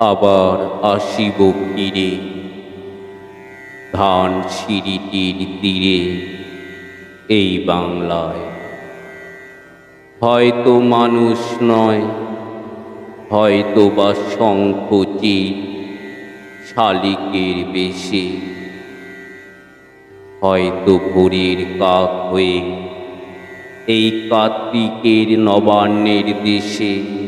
আবার আসিব ফিরে। ধান সিঁড়িটির তীরে এই বাংলায়। হয়তো মানুষ নয়, হয়তো বা শঙ্খচির শালিকের বেশে। হয়তো ভোরের কাক হয়ে এই কার্তিকের নবান্নের দেশে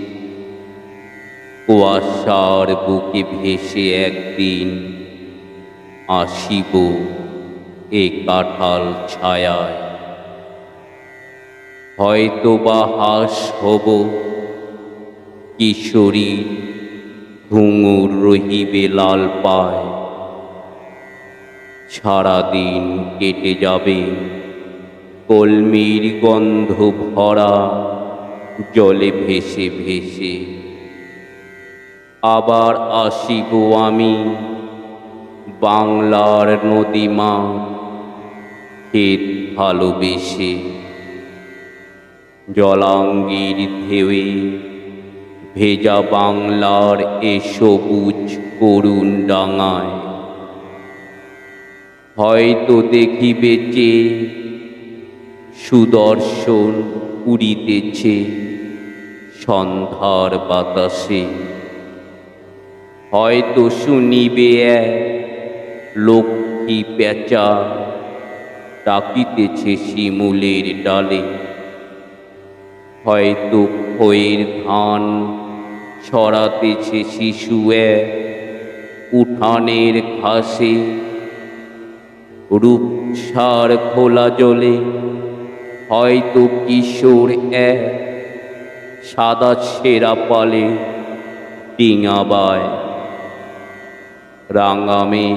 কুয়াশার বুকে ভেসে একদিন আসিব এ কাঁঠাল ছায়ায়। হয়তো বা হাস হব, কিশোরী ঘুঙুর রহিবে লাল পায়। সারাদিন কেটে যাবে কলমির গন্ধ ভরা, জলে ভেসে ভেসে আবার আসিব আমি বাংলার নদীমা ক্ষেত ভালোবেসে। জলাঙ্গির ঢেউয়ে ভেজা বাংলার এ সবুজ করুণ ডাঙায়। হয়তো দেখিবে যে সুদর্শন উড়িতেছে সন্ধ্যার বাতাসে। হয়তো শুনিবে লক্ষ্মী পেঁচা ডাকিতেছে শিমুলের ডালে। হয়তো খয়ের ধান ছড়াতেছে শিশু উঠানের ঘাসে। রূপসার খোলা জলে হয়তো কিশোর এক সাদা ছেঁড়া পালে ডিঙাবায়। রাঙামে।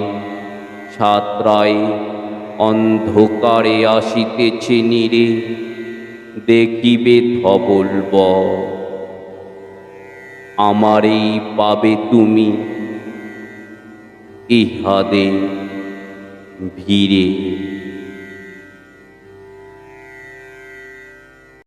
ছাত্রায় অন্ধকারে আসিতেছে নিরে দেখিবে ধবলব আমারই পাবে তুমি ইহাদে ভিড়ে।